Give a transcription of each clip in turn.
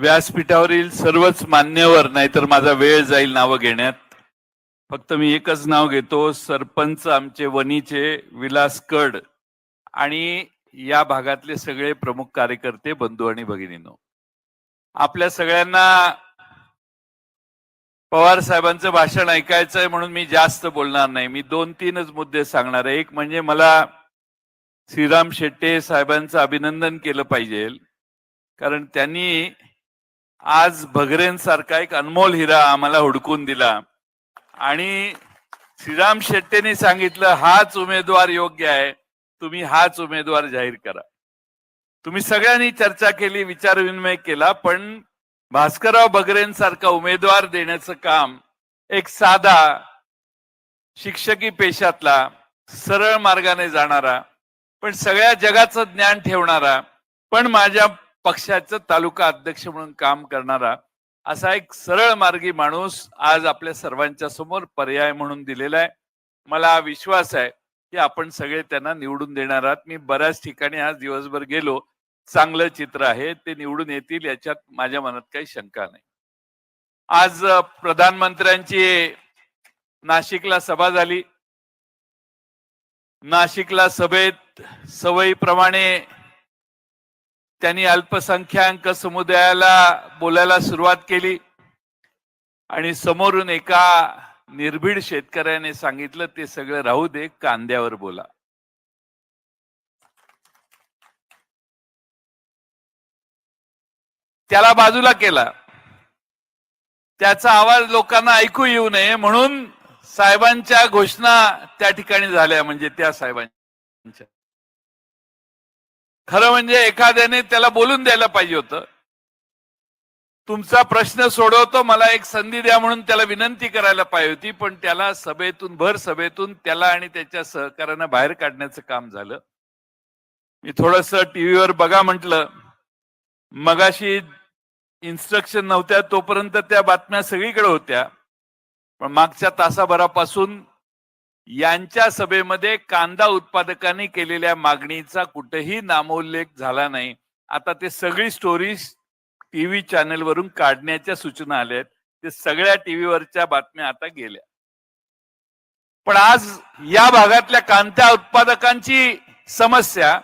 व्यासपीठावरील सर्वच मान्यवर नाहीतर माझा वेळ जाईल नावं घेण्यात. फक्त मी एकच नाव घेतो सरपंच आमचे वनीचे विलास कड आणि या भागातले सगळे प्रमुख कार्यकर्ते बंधू आणि भगिनीनो. आपल्या सगळ्यांना पवार साहेबांचं भाषण ऐकायचं आहे म्हणून मी जास्त बोलणार नाही. मी दोन तीनच मुद्दे सांगणार आहे. एक म्हणजे मला श्रीराम शेट्टे साहेबांचं अभिनंदन केलं पाहिजे. कारण त्यांनी आज भगरेंसारखा एक अनमोल हिरा आम्हाला हुडकून दिला. आणि श्रीराम शेट्टेने सांगितलं हाच उमेदवार योग्य आहे तुम्ही हाच उमेदवार जाहीर करा. तुम्ही सगळ्यांनी चर्चा केली विचारविनिमय केला पण भास्करराव बगरेंसारखा उमेदवार देण्याचं काम एक साधा शिक्षकी पेशातला सरळ मार्गाने जाणारा पण सगळ्या जगाचं ज्ञान ठेवणारा पण माझ्या पक्षाचं तालुका अध्यक्ष म्हणून काम करणारा असा एक सरळ मार्गी माणूस आज आपल्या सर्वांच्या समोर पर्याय म्हणून दिलेला आहे. मला विश्वास आहे की आपण सगळे त्यांना निवडून देणार आहात. मी बऱ्याच ठिकाणी आज दिवसभर गेलो. चांगलं चित्र आहे. ते निवडून येतील याच्यात माझ्या मनात काही शंका नाही. आज प्रधानमंत्र्यांची नाशिकला सभा झाली. नाशिकला सभेत सवयीप्रमाणे त्यांनी अल्पसंख्याक समुदायाला बोलायला सुरुवात केली. आणि समोरून एका निर्भीड शेतकऱ्याने सांगितलं ते सगळं राहू दे कांद्यावर बोला. त्याला बाजूला केला. त्याचा आवाज लोकांना ऐकू येऊ नये म्हणून साहेबांच्या घोषणा त्या ठिकाणी झाल्या म्हणजे त्या साहेबांच्या. खरं म्हणजे एखाद्याने त्याला बोलून द्यायला पाहिजे होतं. तुमचा प्रश्न सोडवतो मला एक संधी द्या म्हणून त्याला विनंती करायला पाहिजे होती पण त्याला सभेतून भर सभेतून त्याला आणि त्याच्या सहकार्यांना बाहेर काढण्याचं काम झालं. मी थोडस टीव्हीवर बघा म्हटलं मगाशी इन्स्ट्रक्शन नव्हत्या तोपर्यंत त्या बातम्या सगळीकडे होत्या. पण मागच्या तासाभरापासून यांच्या सभेमध्ये कांदा उत्पादकांनी केलेल्या मागणीचा कुठेही नामोल्लेख झाला नाही. आता ते सगळी स्टोरीज टीव्ही चॅनलवरून काढण्याच्या सूचना आल्या आहेत. ते सगळ्या टीव्हीवरच्या बातम्या आता गेल्या. पण आज या भागातल्या कांदा उत्पादकांची समस्या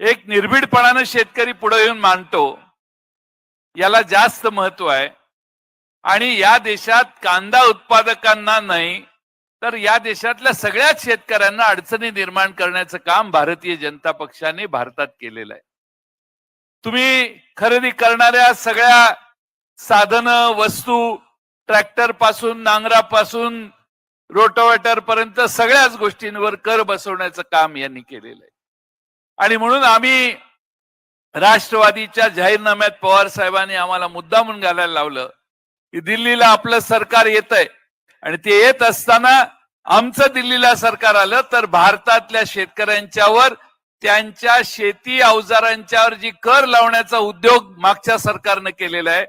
एक निर्भीडपणानं शेतकरी पुढे येऊन मांडतो. याला जास्त महत्त्व आहे. आणि या देशात कांदा उत्पादकांना नाही तर या देशातल्या सगळ्याच शेतकऱ्यांना अडचणी निर्माण करण्याचं काम भारतीय जनता पक्षाने भारतात केलेलं आहे. तुम्ही खरेदी करणाऱ्या सगळ्या साधनं वस्तू ट्रॅक्टरपासून नांगरापासून रोटोवेटर पर्यंत सगळ्याच गोष्टींवर कर बसवण्याचं काम यांनी केलेलं आहे. आणि म्हणून आम्ही राष्ट्रवादीच्या जाहीरनाम्यात पवार साहेबांनी आम्हाला मुद्दा म्हणून घालायला लावलं की दिल्लीला आपलं सरकार येत आहे आणि ते येत असताना आमचं दिल्लीला सरकार आलं तर भारतातल्या शेतकऱ्यांच्यावर त्यांच्या शेती अवजारांच्यावर जी कर लावण्याचा उद्योग मागच्या सरकारनं केलेला आहे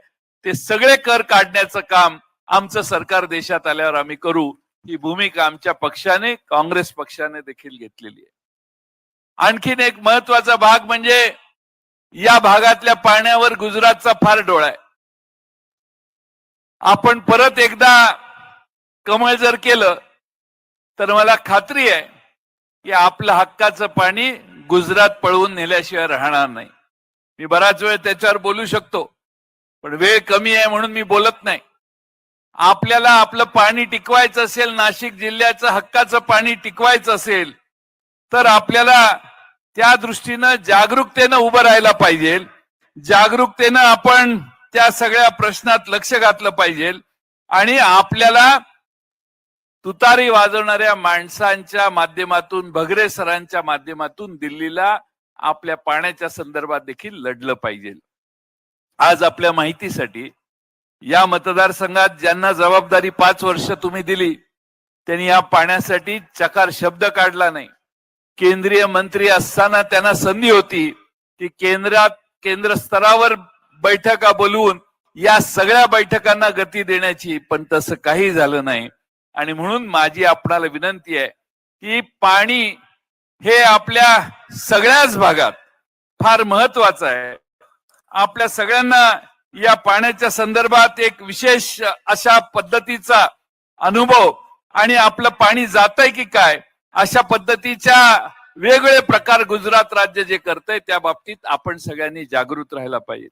ते सगळे कर काढण्याचं काम आमचं सरकार देशात आल्यावर आम्ही करू. ही भूमिका आमच्या पक्षाने काँग्रेस पक्षाने देखील घेतलेली आहे. आणखीन एक महत्त्वाचा भाग म्हणजे या भागातल्या पाण्यावर गुजरातचा फार डोळा आहे. आपण परत एकदा कमळ जर केलं तर मला खात्री आहे की आपलं हक्काचं पाणी गुजरात पळवून नेल्याशिवाय राहणार नाही. मी बराच वेळ त्याच्यावर बोलू शकतो पण वेळ कमी आहे म्हणून मी बोलत नाही. आपल्याला आपलं पाणी टिकवायचं असेल नाशिक जिल्ह्याचं हक्काचं पाणी टिकवायचं असेल तर आपल्याला त्या दृष्टीनं जागरूकतेनं उभं राहायला पाहिजे. जागरूकतेनं आपण त्या सगळ्या प्रश्नात लक्ष घातलं पाहिजे. आणि आपल्याला तुतारी वाजवणाऱ्या माणसांच्या माध्यमातून भगरे सरांच्या माध्यमातून दिल्लीला आपल्या पाण्याच्या संदर्भात देखील लढलं पाहिजे. आज आपल्या माहितीसाठी या मतदारसंघात ज्यांना जबाबदारी पाच वर्ष तुम्ही दिली त्यांनी या पाण्यासाठी चकार शब्द काढला नाही. केंद्रीय मंत्री असताना त्यांना संधी होती की केंद्रात केंद्र स्तरावर बैठका बोलवून या सगळ्या बैठकांना गती देण्याची पण तसं काही झालं नाही. आणि म्हणून माझी आपणाला विनंती आहे की पाणी हे आपल्या सगळ्याच भागात फार महत्वाचं आहे. आपल्या सगळ्यांना या पाण्याच्या संदर्भात एक विशेष अशा पद्धतीचा अनुभव आणि आपलं पाणी जातंय की काय अशा पद्धतीच्या वेगवेगळे प्रकार गुजरात राज्य जे करतंय त्या बाबतीत आपण सगळ्यांनी जागृत राहायला पाहिजे.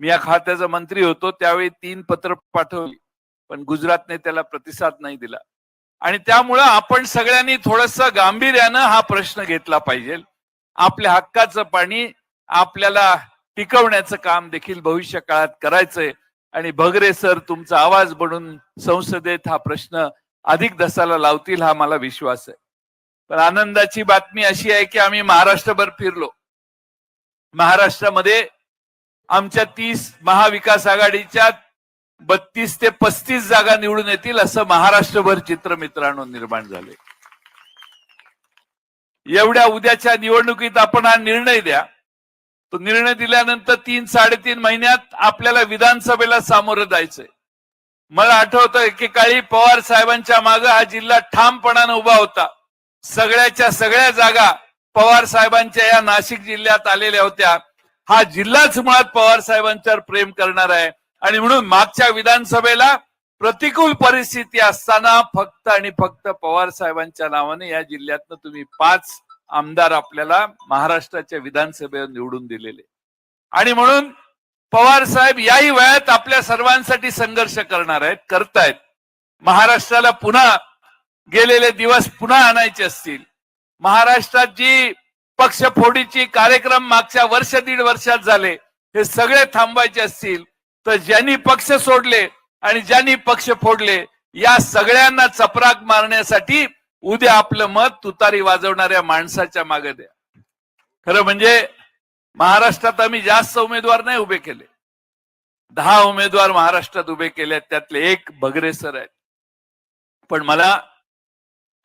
मी या खात्याचा मंत्री होतो त्यावेळी तीन पत्र पाठवली. पण गुजरातने त्याला प्रतिसाद नाही दिला. आणि त्यामुळं आपण सगळ्यांनी थोडस गांभीर्यानं हा प्रश्न घेतला पाहिजे. आपल्या हक्काचं पाणी आपल्याला टिकवण्याचं काम देखील भविष्य काळात करायचंय. आणि भगरे सर तुमचा आवाज बनून संसदेत हा प्रश्न अधिक दसाला लावतील हा मला विश्वास आहे. पण आनंदाची बातमी अशी आहे की आम्ही महाराष्ट्रभर फिरलो. महाराष्ट्रामध्ये आमच्या तीस महाविकास आघाडीच्या बत्तीस ते पस्तीस जागा निवडून येतील असं महाराष्ट्रभर चित्र मित्रांनो निर्माण झाले. एवढ्या उद्याच्या निवडणुकीत आपण हा निर्णय द्या. तो निर्णय दिल्यानंतर तीन साडेतीन महिन्यात आपल्याला विधानसभेला सामोरं जायचंय. मला आठवतं एकेकाळी पवार साहेबांच्या मागे हा जिल्हा ठामपणानं उभा होता. सगळ्याच्या सगळ्या जागा पवार साहेबांच्या या नाशिक जिल्ह्यात आलेल्या होत्या. हा जिल्हाच मुळात पवार साहेबांच्यावर प्रेम करणार आहे. आणि म्हणून मागच्या विधानसभेला प्रतिकूल परिस्थिती असताना फक्त आणि फक्त पवार साहेबांच्या नावाने या जिल्ह्यातनं तुम्ही पाच आमदार आपल्याला महाराष्ट्राच्या विधानसभेवर निवडून दिलेले. आणि म्हणून पवार साहेब याही वयात आपल्या सर्वांसाठी संघर्ष करणार आहेत करतायत. महाराष्ट्राला पुन्हा गेलेले दिवस पुन्हा आणायचे असतील. महाराष्ट्रात जी पक्षफोडीची कार्यक्रम मागच्या वर्ष दीड वर्षात झाले हे सगळे थांबवायचे असतील. तर ज्यांनी पक्ष सोडले आणि ज्यांनी पक्ष फोडले या सगळ्यांना चपराक मारण्यासाठी उद्या आपलं मत तुतारी वाजवणाऱ्या माणसाच्या मागे द्या. खरं म्हणजे महाराष्ट्रात आम्ही जास्त उमेदवार नाही उभे केले. दहा उमेदवार महाराष्ट्रात उभे केले त्यातले एक भगरे सर आहेत. पण मला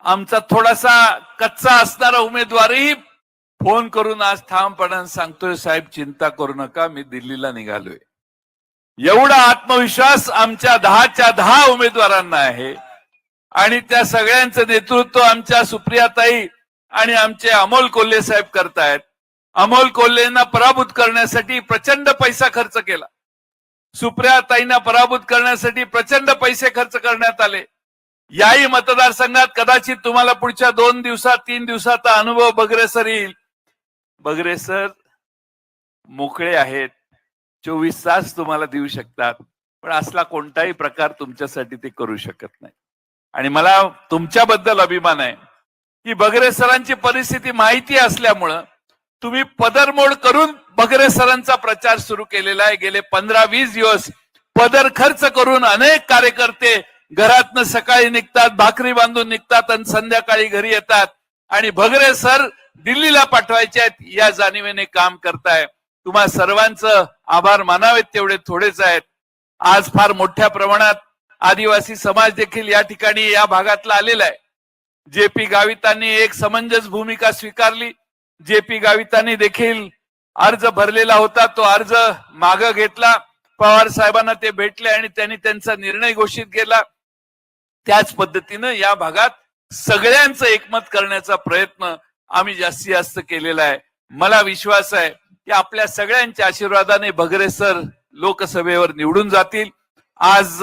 आमचा थोडासा कच्चा असणारा उमेदवारही फोन करून आज ठामपणाने सांगतोय साहेब चिंता करू नका मी दिल्लीला निघालोय. एवढा आत्मविश्वास आमच्या दहाच्या दहा उमेदवारांना आहे. आणि त्या सगळ्यांचं नेतृत्व आमच्या सुप्रियाताई आणि आमचे अमोल कोल्हे साहेब करतायत. अमोल कोल्हेंना पराभूत करण्यासाठी प्रचंड पैसा खर्च केला. सुप्रियाताईंना पराभूत करण्यासाठी प्रचंड पैसे खर्च करण्यात आले. याही मतदारसंघात कदाचित तुम्हाला पुढच्या दोन दिवसात तीन दिवसाचा अनुभव बगरे सर येईल. बगरेसर मोकळे आहेत. चोवीस तास तुम्हाला देऊ शकतात. पण असला कोणताही प्रकार तुमच्यासाठी ते करू शकत नाही. आणि मला तुमच्याबद्दल अभिमान आहे की बगरे सरांची परिस्थिती माहिती असल्यामुळं तुम्ही पदरमोड करून बगरे सरांचा प्रचार सुरू केलेला आहे. गेले पंधरा वीस दिवस पदर खर्च करून अनेक कार्यकर्ते घरातनं सकाळी निघतात भाकरी बांधून निघतात आणि संध्याकाळी घरी येतात. आणि भगरे सर दिल्लीला पाठवायचे आहेत या जाणीवेने काम करताय. तुम्हा सर्वांचं आभार मानावेत तेवढे थोडेच आहेत. आज फार मोठ्या प्रमाणात आदिवासी समाज देखील या ठिकाणी या भागातला आलेला आहे. जे पी गावितांनी एक समंजस भूमिका स्वीकारली. जे पी गावितांनी देखील अर्ज भरलेला होता तो अर्ज माग घेतला. पवार साहेबांना ते भेटले आणि त्यांनी त्यांचा निर्णय घोषित केला. त्याच पद्धतीनं या भागात सगळ्यांचं एकमत करण्याचा प्रयत्न आम्ही जास्तीत जास्त केलेला आहे. मला विश्वास आहे की आपल्या सगळ्यांच्या आशीर्वादाने भगरे सर लोकसभेवर निवडून जातील. आज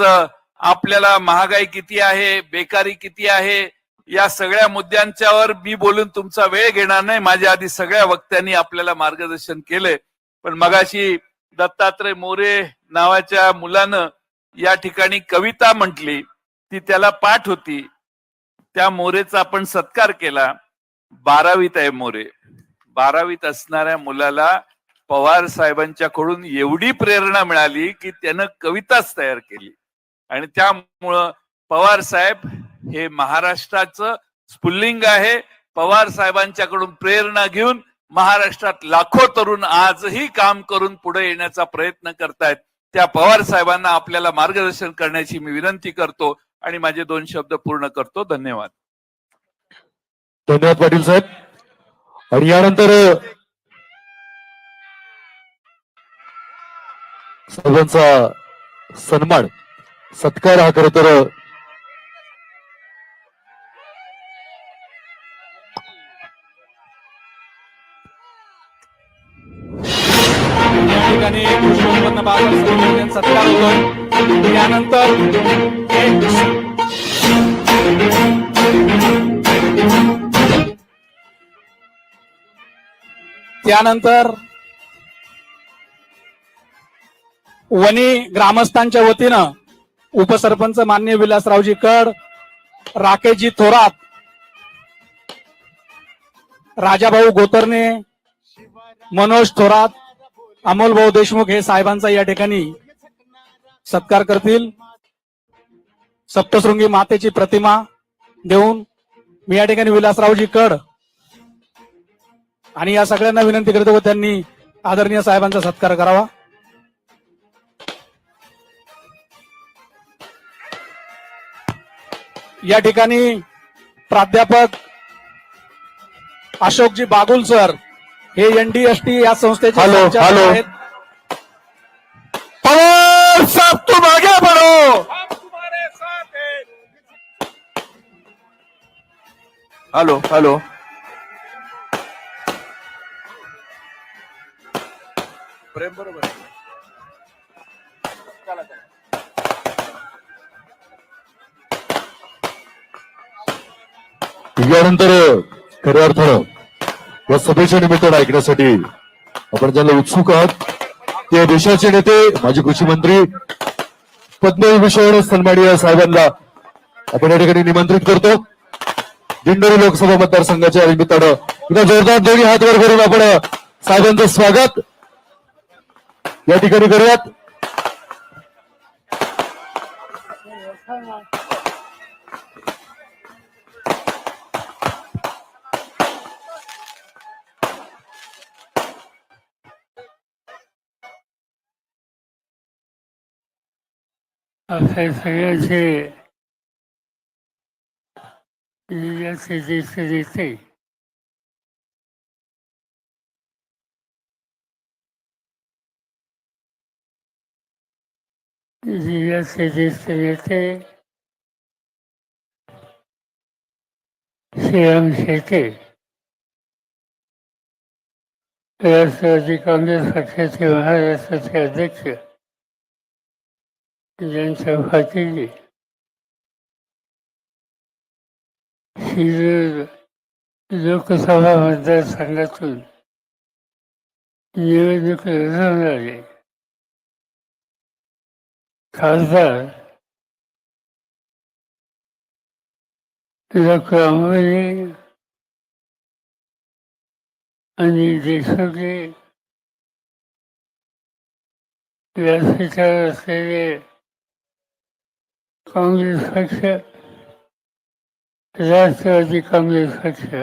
आपल्याला महागाई किती आहे बेकारी किती आहे या सगळ्या मुद्द्यांच्यावर मी बोलून तुमचा वेळ घेणार नाही. माझ्या आधी सगळ्या वक्त्यांनी आपल्याला मार्गदर्शन केलंय. पण मगाशी दत्तात्रय मोरे नावाच्या मुलानं या ठिकाणी कविता म्हटली. ती त्याला पाठ होती. त्या मोरेचा आपण सत्कार केला. बारावीत आहे मोरे. बारावीत असणाऱ्या मुलाला पवार साहेबांच्याकडून एवढी प्रेरणा मिळाली की त्यानं कविताच तयार केली. आणि त्यामुळं पवार साहेब हे महाराष्ट्राचं स्फुल्लिंग आहे. पवार साहेबांच्याकडून प्रेरणा घेऊन महाराष्ट्रात लाखो तरुण आजही काम करून पुढे येण्याचा प्रयत्न करतायत. त्या पवार साहेबांना आपल्याला मार्गदर्शन करण्याची मी विनंती करतो आणि माझे दोन शब्द पूर्ण करतो. धन्यवाद. धन्यवाद पाटील साहेब. आणि यानंतर सर्वांचा सन्मान सत्कार हा खर तर सत्कार त्यानंतर त्यानंतर वणी ग्रामस्थांच्या वतीनं उपसरपंच मान्य विलासरावजी कड राकेशजी थोरात राजाभाऊ गोतरणे मनोज थोरात अमोल भाऊ देशमुख हे साहेबांचा या ठिकाणी सत्कार करतील. सप्तशृंगी मातेची प्रतिमा देऊन मी या ठिकाणी विलासरावजी कड आणि या सगळ्यांना विनंती करतो व त्यांनी आदरणीय साहेबांचा सत्कार करावा. या ठिकाणी प्राध्यापक अशोकजी बागुल सर हे एनडीएसटी या संस्थेचे हॅलो, हॅलो. आहेत. पवार साहब तुम आगे बढ़ो हॅलो हॅलो त्यानंतर खऱ्या अर्थानं या सभेच्या निमित्तानं ऐकण्यासाठी आपण ज्यांना उत्सुक आहात ते देशाचे नेते माजी कृषी मंत्री पद्मविभूषण सन्माननीय साहेबांना आपण या ठिकाणी निमंत्रित करतो. दिंडोरी लोकसभा मतदारसंघाच्या निमित्तानं एकदा जोरदार दोन्ही हात वर करून आपण साहेबांचं स्वागत या ठिकाणी करूयात. असे सगळ्यांचे जिल्ह्याचे ज्येष्ठ नेते जिल्ह्याचे ज्येष्ठ येते श्रीराम शेते राष्ट्रवादी काँग्रेस पक्षाचे महाराष्ट्राचे अध्यक्ष. ज्यांच्या भातीने शिरूर लोकसभा मतदारसंघातून निवडणूक खासदार डॉक्टर आणि देशमुखे व्यासपीठावर असलेले काँग्रेस पक्ष राष्ट्रवादी काँग्रेस पक्ष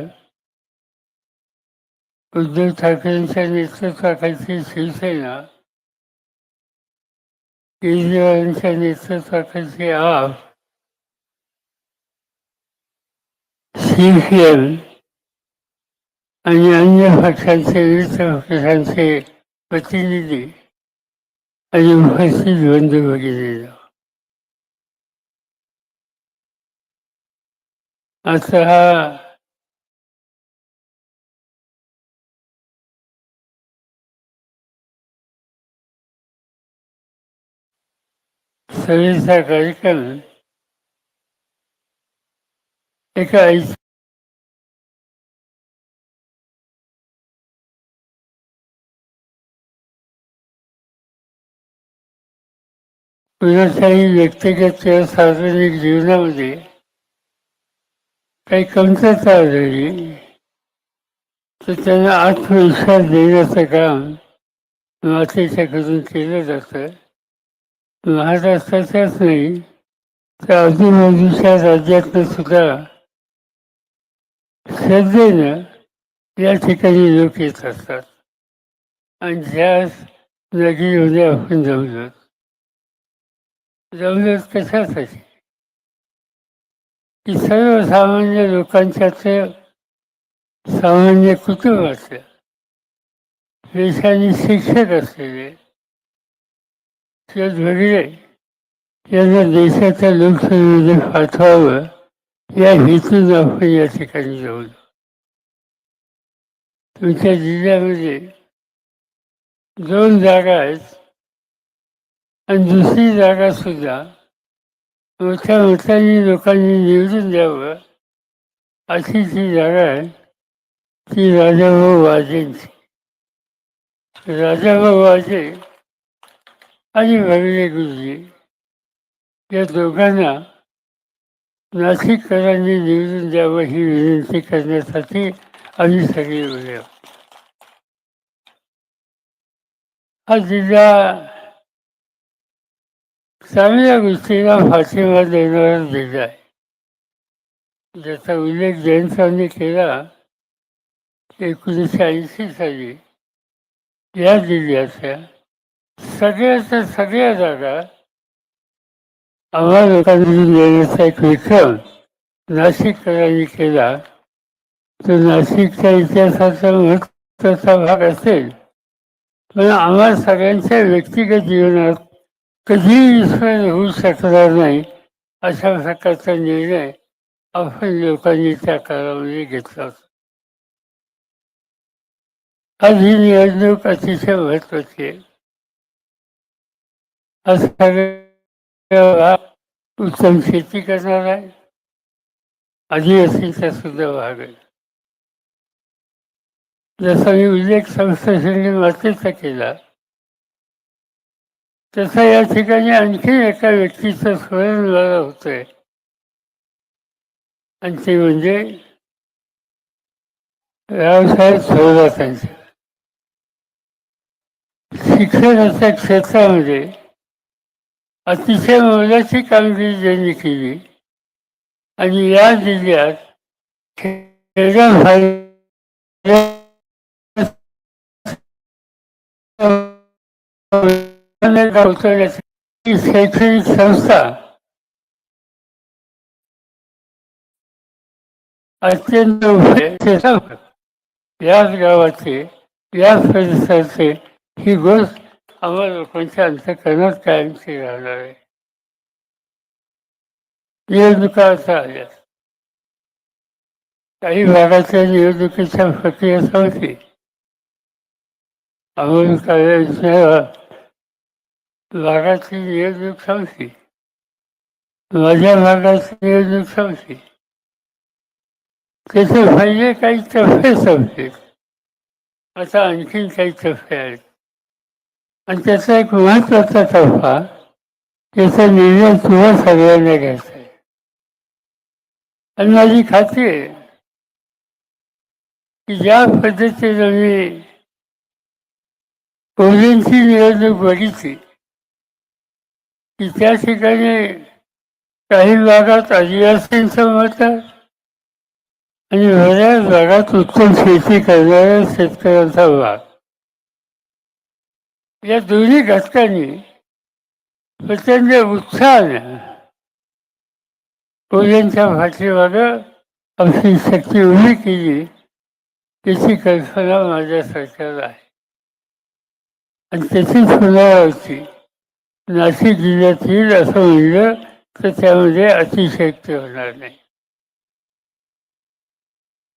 उद्धव ठाकरेंच्या नेतृत्वाखालची शिवसेना केजरीवालांच्या नेतृत्वाखालची आप सीपीएम आणि अन्य पक्षांचे विविध पक्षांचे प्रतिनिधी आणि उपस्थित बंधू भगिनींनो. असा हा. सभेचा कार्यक्रम एका ऐस- कुणाच्याही व्यक्तिगत किंवा सार्वजनिक जीवनामध्ये काही कमतरता आढळली तर त्यांना आत्मविश्वास देण्याचं काम मातेच्याकडून केलं जातं. महाराष्ट्राच्याच नाही तर आजूबाजूच्या राज्यातनं सुद्धा श्रद्धेनं या ठिकाणी लोक येत असतात. आणि ज्या जागी उद्या आपण जमलो जमलो कशासाठी? की सर्वसामान्य लोकांच्या ते सामान्य कुटुंबाचं देशाने शिक्षक असलेले शरद वगैरे यांना देशाच्या लोकसभेमध्ये पाठवावं या हेतून आपण या ठिकाणी जाऊ तुमच्या जिल्ह्यामध्ये दोन जागा आहेत आणि दुसरी जागा सुद्धा मोठ्या मोठ्याने लोकांनी निवडून द्यावं अशी जी जागा आहे ती राजाभाऊ वाजेंची राजाभाऊ वाजे आणि भगले गुरुजी या दोघांना नाशिककरांनी निवडून द्यावं ही विनंती करण्यासाठी आम्ही सगळे उभे आहोत. हा जिल्हा चांगल्या गोष्टीला फाशीमा देणारा जिल्हा आहे ज्याचा उल्लेख जैन केला एकोणीसशे ऐंशी साली. या जिल्ह्याच्या सगळ्याच्या सगळ्या जागा आम्हा लोकांनी देण्याचा एक विक्रम नाशिककरांनी केला. तो नाशिकच्या इतिहासाचा महत्त्वाचा भाग असेल. पण आम्हा सगळ्यांच्या व्यक्तिगत जीवनात कधीही विस्मरण होऊ शकणार नाही अशा प्रकारचा निर्णय आपण लोकांनी त्या काळामध्ये घेतला होता. आज ही निवडणूक अतिशय महत्वाची आहे. हा उत्तम शेती करणार आहे. आदिवासींचा सुद्धा भाग आहे. जसा मी उल्लेख संस्थेने मातेचा केला तसं या ठिकाणी आणखी एका व्यक्तीचं स्मरण मला होतंय. आणि ते म्हणजे रावसाहेब थोरातांचे शिक्षणाच्या क्षेत्रामध्ये अतिशय मोलाची कामगिरी ज्यांनी केली आणि या जिल्ह्यात खेड्या उतरण्याची शैक्षणिक संस्था अत्यंत याच गावाचे याच परिसराचे ही गोष्ट आम्हा लोकांच्या अंतकरणात कायमची राहणार आहे. निवडणुका आता आल्या. काही भागाच्या निवडणुकीच्या प्रक्रिया संपली. अमेरिका भागाची निवडणूक संपली माझ्या भागाची नियोजक संपली त्याचे पहिले काही टप्पे संपले आता आणखीन काही टप्पे आहेत. आणि त्याचा एक महत्त्वाचा टप्पा त्याचा निर्णय तुम्हा सगळ्यांना घ्यायचा आहे. आणि माझी खात्री आहे की ज्या पद्धतीने मी कोल्हेंची निवडणूक बघितली की त्या ठिकाणी काही भागात आदिवासींचं मत आहे आणि बऱ्याच भागात उत्तम शेती करणाऱ्या शेतकऱ्यांचा भाग. या दोन्ही घटकांनी प्रचंड उत्साहानं कोल्ह्यांच्या पाठीमागं आपली शक्ती उभी केली त्याची कल्पना माझ्या सरकारला आहे. आणि त्याची पुनरावृत्ती नाशिक जिल्ह्यात येईल असं म्हणलं तर त्यामध्ये अतिशयक्ती होणार नाही.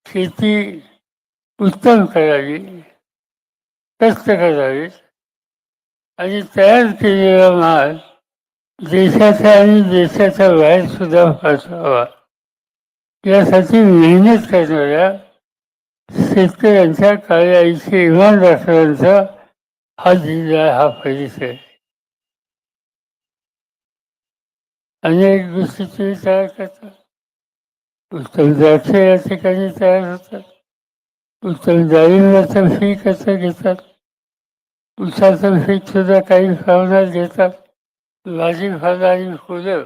शेती उत्तम करावी कष्ट करावी आणि तयार केलेला माल देशाचा आणि देशाच्या बाहेर सुद्धा पाठवावा. यासाठी मेहनत करणाऱ्या शेतकऱ्यांच्या काळ्या इमान राखण्याचा हा जिल्हा हा परिसर. अनेक गोष्टी तुम्ही तयार करतात उत्तम द्राक्ष या ठिकाणी तयार होतात उत्तम तर फी कसं घेतात? उसाचं पीक सुद्धा काही प्रमाणात घेतात. भाजीपाला आणि फुलं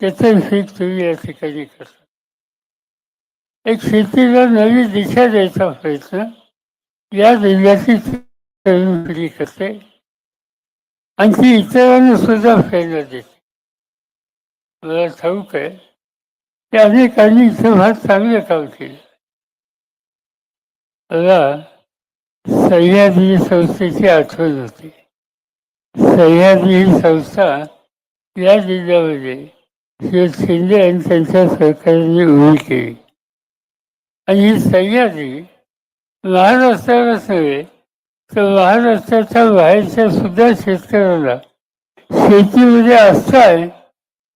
त्याचं फीक तुम्ही या ठिकाणी करता एक शेतीला नवी दिशा द्यायचा प्रयत्न. या जिल्ह्याची तरुण पिढी करते. आणि ती इतरांना सुद्धा प्रेरणा देते. मला ठाऊक आहे की अनेकांनी इथं फार चांगलं काम केलं. मला सह्याद्री संस्थेची आठवण होती. सह्याद्री ही संस्था या जिल्ह्यामध्ये श्री शिंदे आणि त्यांच्या सरकारने उभी केली. आणि ही सह्याद्री महाराष्ट्रालाच नव्हे तर महाराष्ट्राच्या बाहेरच्या सुद्धा शेतकऱ्याला शेतीमध्ये असताय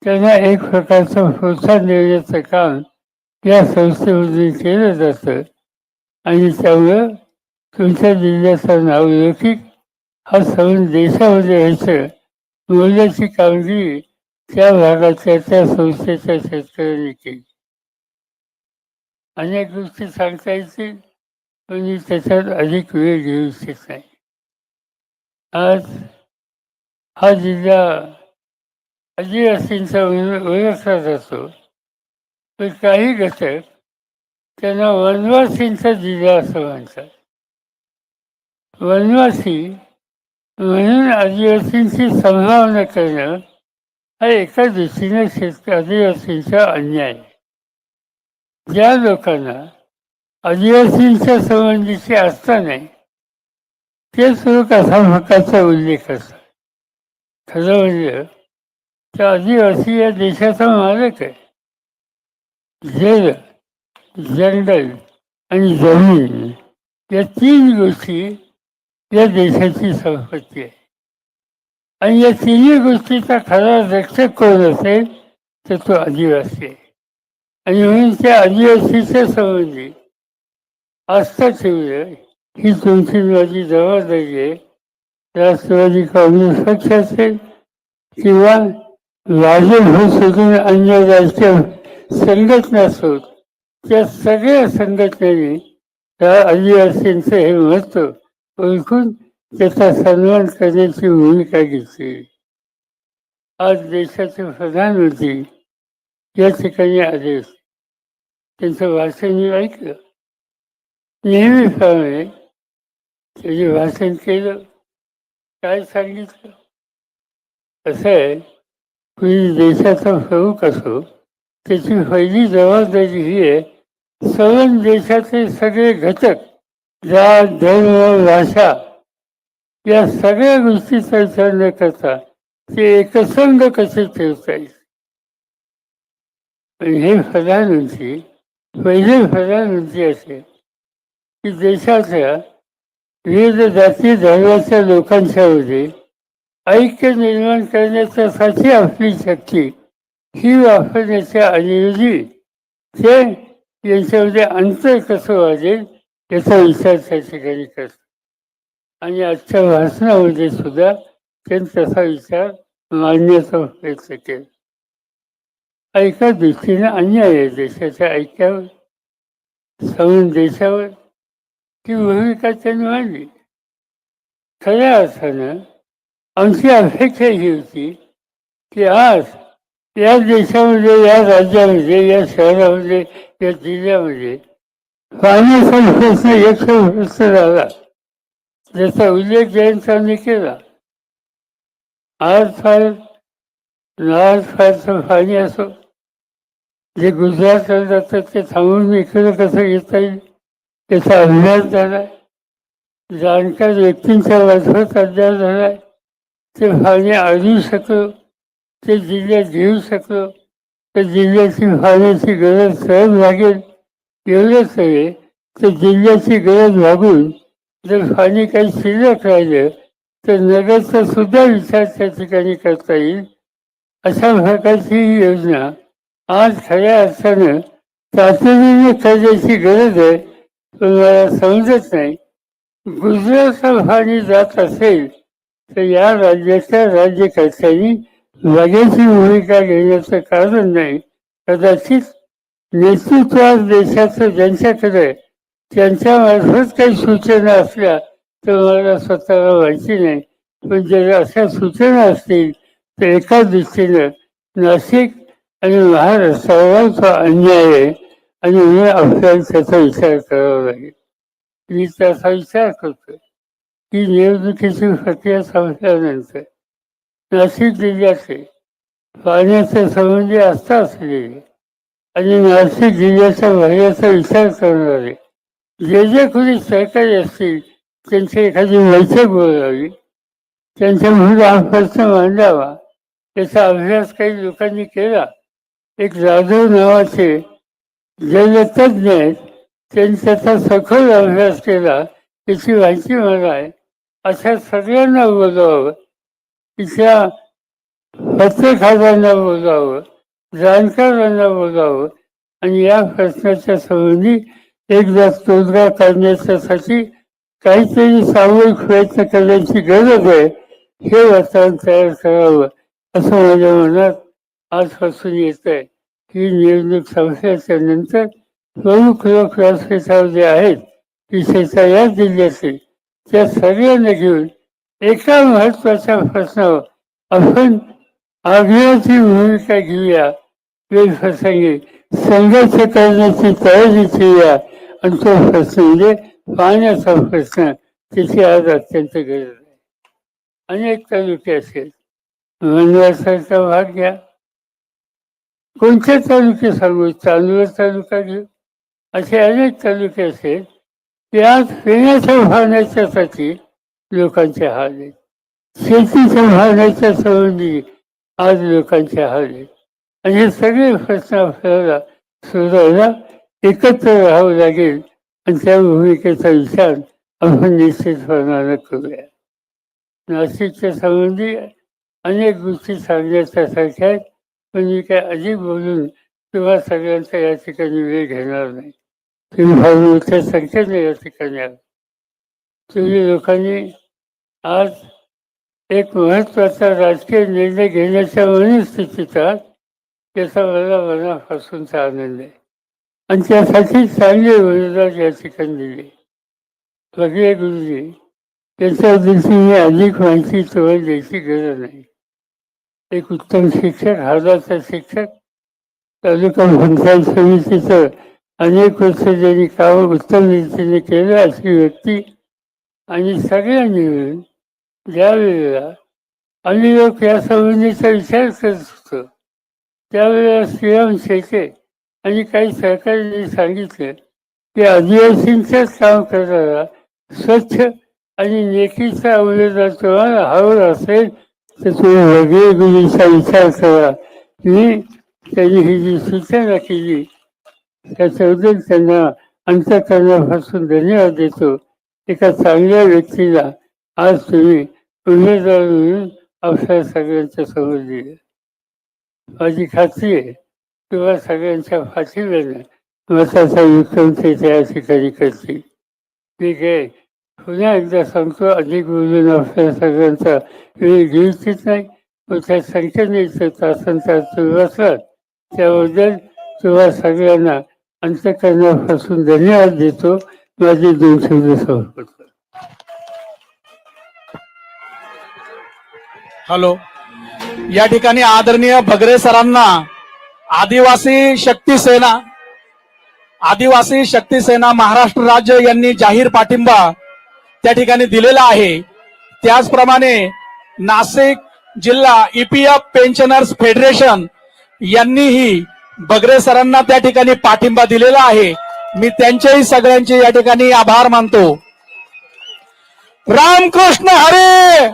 त्यांना एक प्रकारचं प्रोत्साहन देण्याचं काम या संस्थेमधून केलं जातं. आणि त्यामुळं तुमच्या जिल्ह्याचं नाव लौकिक हा सण देशामध्ये व्हायचं मूल्याची कामगिरी त्या भागाच्या त्या संस्थेच्या शेतकऱ्यांनी केली. अनेक गोष्टी सांगता येतील पण मी त्याच्यात अधिक वेळ घेऊ इच्छित नाही. आज हा जिल्हा आदिवासींचा म्हणून ओळखला तर काही घटक त्यांना वनवासींचा जिल्हा असं म्हणतात. वनवासी म्हणून आदिवासींची संभावना करणं हा एका दृष्टीने शेतकरी आदिवासींचा अन्याय. ज्या लोकांना आदिवासींच्या संबंधीची आस्था नाही तेच लोक असा हक्काचा उल्लेख असतात. खरं म्हणजे तर आदिवासी या देशाचा मालक आहे जल जंगल आणि जमीन या तीन गोष्टी या देशाची संपत्ती आहे आणि या तिन्ही गोष्टीचा खरा रक्षक कोण असेल तर तो आदिवासी आहे आणि म्हणून त्या आदिवासीच्या संबंधी आस्था ठेवणं ही तुमची माझी जबाबदारी आहे राष्ट्रवादी काँग्रेस पक्ष असेल किंवा भाजप सोडून अन्य राजकीय संघटना असोत त्या सगळ्या संघटनेने त्या आदिवासींचं हे महत्त्व ओळखून त्याचा सन्मान करण्याची भूमिका घेतली. आज देशाचे प्रधानमंत्री या ठिकाणी आले. त्यांचं भाषण मी ऐकलं. नेहमीप्रमाणे त्याचे भाषण केलं. काय सांगितलं? असं आहे म्हणजे देशाचा स्वरूप असो त्याची पहिली जबाबदारी ही आहे सवन देशाचे सगळे घटक जात धर्म भाषा या सगळ्या गोष्टीचा विचार न करता ते एकसंग कसे ठेवता येईल? पण हे प्रधानमंत्री पहिले प्रधानमंत्री असे की देशाच्या विविध जाती धर्माच्या लोकांच्यामध्ये ऐक्य निर्माण करण्याच्यासाठी आपली शक्ती. ही वापरण्याच्या ऐवजी ते यांच्यामध्ये अंतर कसं वाजेल याचा विचार त्या ठिकाणी करतात आणि आजच्या भाषणामध्ये सुद्धा त्यांनी तसा विचार मांडण्याचा प्रयत्न केला. हा एका दृष्टीने अन्याय आहे देशाच्या ऐक्यावर समान देशावर ती भूमिका त्यांनी मांडली. खऱ्या अर्थानं आमची अपेक्षा ही होती की आज या देशामध्ये या राज्यामध्ये या शहरामध्ये या जिल्ह्यामध्ये पाण्याचा प्रश्न एकशे वर्ष झाला. ज्याचा उल्लेख जयंतांनी केला. आज फार आज फारचं पाणी असो. जे गुजरातला जातं ते थांबून इकडं कसं घेता येईल त्याचा अभ्यास झाला जाणकार व्यक्तींचा मार्फत अभ्यास आहे ते पाणी आणू शकलं ते जिल्ह्यात घेऊ शकलं तर जिल्ह्याची पाण्याची गरज सहज लागेल एवढंच नव्हे तर जिल्ह्याची गरज भागून जर पाणी काही शिल्लक राहिलं तर नगरचा सुद्धा विचार त्या ठिकाणी करता येईल. अशा प्रकारची ही योजना आज खऱ्या अर्थानं तातडीने करण्याची गरज आहे पण मला समजत नाही. गुजरातचा फाणी जात असेल तर या राज्याच्या राज्यकर्त्यांनी लगेची भूमिका घेण्याचं कारण नाही. कदाचित नेतृत्वात देशाचं ज्यांच्याकडे त्यांच्या मार्फत काही सूचना असल्या तर मला स्वतःला माहिती नाही. पण जर अशा सूचना असतील तर एका दृष्टीनं नाशिक आणि महाराष्ट्रावर तो अन्याय आहे आणि म्हणून आपल्याला त्याचा विचार करावा लागेल. मी त्याचा विचार करतो की निवडणुकीची प्रक्रिया संपल्यानंतर नाशिक जिल्ह्याचे पाण्याचे संबंधी आस्था असलेले आणि नाशिक जिल्ह्याच्या भल्याचा विचार करणारे जे जे कोणी सहकारी असतील त्यांची एखादी बैठक बोलावी त्यांच्या म्हणून हा प्रश्न मांडावा त्याचा अभ्यास काही लोकांनी केला. एक जाधव नावाचे जलतज्ञ आहेत त्यांनी त्याचा सखोल अभ्यास केला त्याची माहिती मला आहे. अशा सगळ्यांना बोलावं. तिच्या पत्रकारांना बोलावं. जाणकारांना बोलावं. आणि या प्रश्नाच्या संबंधी एकदा तोडगा काढण्यासाठी काहीतरी सामूहिक प्रयत्न करण्याची गरज आहे. हे वातावरण तयार करावं असं माझ्या मनात आजपासून येत आहे ही निवडणूक संपल्याच्या नंतर प्रमुख लोक व्यासपीठावर जे आहेत शेता या जिल्ह्यातील त्या सगळ्यांना घेऊन एका महत्त्वाच्या प्रश्नावर आपण आग्रहाची भूमिका घेऊया. प्रसंगी संघर्ष करण्याची तयारी ठेवूया. आणि तो प्रश्न म्हणजे पाण्याचा प्रश्न त्याची आज अत्यंत गरज आहे. अनेक तालुके असेल. वनवासाचा भाग घ्या. कोणते तालुके सांगू? चांदवड तालुका घेऊ. असे अनेक तालुके असेल. की आज पिण्याच्या पाण्याच्यासाठी लोकांचे हाल आहेत. शेतीच्या पाण्याच्या संबंधी आज लोकांचे हाल आहेत. आणि हे सगळे प्रश्न आपल्याला सोडवायला एकत्र राहावं लागेल. आणि त्या भूमिकेचा विचार आपण निश्चितपणानं करूया. नाशिकच्या संबंधी अनेक गोष्टी सांगण्याच्या सारख्या आहेत पण मी काय अधिक बोलून किंवा सगळ्यांचा या ठिकाणी वेळ घेणार नाही. तुम्ही फार मोठ्या संख्येने या ठिकाणी तुम्ही लोकांनी आज एक महत्त्वाचा राजकीय निर्णय घेण्याच्या मनस्थितीत आहात त्याचा मला मनापासूनचा आनंद आहे. आणि त्यासाठी चांगले उमेदवार या ठिकाणी दिले. सगळे गुरुजी त्याच्या मी अधिक माहिती तुम्हाला द्यायची गरज नाही. एक उत्तम शिक्षक हार्दाचा शिक्षक तालुका पंचायत समितीचं अनेक वर्ष ज्यांनी काम उत्तम रीतीने केलं अशी व्यक्ती आणि सगळ्यांनी मिळून ज्या वेळेला आम्ही लोक या संबंधीचा विचार करत होतो. त्यावेळेला श्रीराम शेटे आणि काही सरकारने सांगितलं की आदिवासींचंच काम करणारा स्वच्छ आणि नेकीचा अवलंबा तुम्हाला हवं असेल तर तुम्ही वेगळे गुणीचा विचार करा. मी त्यांनी ही जी सूचना केली त्याच्याबद्दल त्यांना अंतकरणापासून धन्यवाद देतो. एका चांगल्या व्यक्तीला आज तुम्ही उमेदवार म्हणून आपल्या सगळ्यांच्या समोर दिले. माझी खात्री आहे किंवा सगळ्यांच्या पाठीवर मताचा विक्रम ते त्या ठिकाणी करतील. ठीक आहे. पुन्हा एकदा सांगतो अधिक बोलून आपल्या सगळ्यांचा वेळ घेऊचीच नाही. मोठ्या संख्येने इथं तासन तास तुम्ही असलात त्याबद्दल किंवा सगळ्यांना अंतकरणापासून धन्यवाद देतो. माझे दोन शब्द समर्पण. हॅलो. या ठिकाणी आदरणीय भगरे सरांना आदिवासी शक्ती सेना आदिवासी शक्ती सेना महाराष्ट्र राज्य यांनी जाहीर पाठिंबा त्या ठिकाणी दिलेला आहे. त्याचप्रमाणे नाशिक जिल्हा ईपीएफ पेन्शनर्स फेडरेशन यांनीही बगरे सरांना त्या ठिकाणी पाठिंबा दिलेला आहे. मी त्यांच्याही सगळ्यांचे या ठिकाणी आभार मानतो. रामकृष्ण हरे!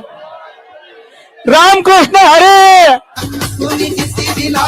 रामकृष्ण हरे!